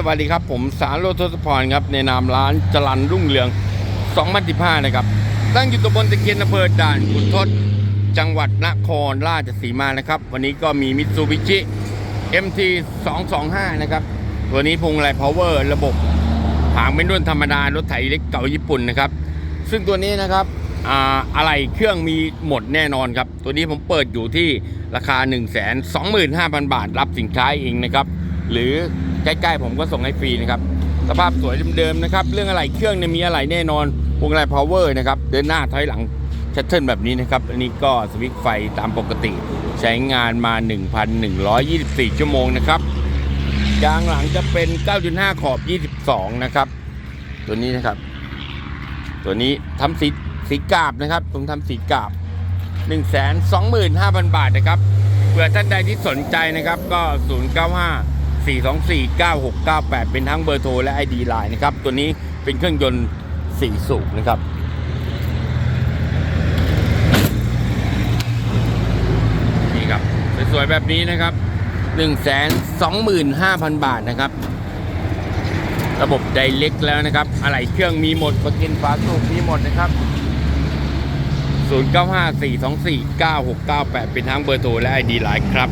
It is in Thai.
สวัสดีครับ ผมสารโรทศพรครับ ในนามร้านจรันรุ่งเรือง 2015 นะครับ ตั้งอยู่ตำบลตะเคียนอำเภอด่านขุนทด จังหวัดนครราชสีมานะครับ วันนี้ก็มีมิตซูบิชิ MT 225 นะครับ ตัวนี้พวงมาลัยพาวเวอร์ระบบหางเป็นด้วนธรรมดา รถไถเล็กเก่าญี่ปุ่นนะครับ ซึ่งตัวนี้นะครับอ่าอะไรเครื่องมีหมดแน่นอนครับ ตัวนี้ผมเปิดอยู่ที่ราคา 1 2 5 0 0 0 บาท รับสินค้าเองนะครับ หรือใกล้ๆผมก็ส่งให้ฟรีนะครับ สภาพสวยเดิมๆนะครับ เรื่องอะไรเครื่องเนี่ยมีอะไรแน่นอนพวงมาลัยพาวเวอร์นะครับ เดินหน้าถอยหลังชัตเทิลแบบนี้นะครับ อันนี้ก็สวิตช์ไฟตามปกติ ใช้งานมา 1,124 ชั่วโมงนะครับยางหลังจะเป็น 9.5 ขอบ 22 นะครับ ตัวนี้นะครับ ตัวนี้ทำสีสีกาบนะครับ ผมทำสีกาบ 1 2 5 0 0 0 บาทนะครับ เผื่อท่านใดที่สนใจนะครับก็ 0 4 2 4 9 6 9 8 เป็นทั้งเบอร์โทรและ ID Line นะครับ ตัวนี้เป็นเครื่องยนต์ 4 สูบนะครับนี่ครับ สวยๆ แบบนี้นะครับ 1 2 5 0 0 0 บาทนะครับ ระบบไดเล็กแล้วนะครับ อะไหล่เครื่องมีหมดประกินฝาสูบมีหมดนะครับ0954249698 เป็นทั้งเบอร์โทรและ ID ไลน์ครับ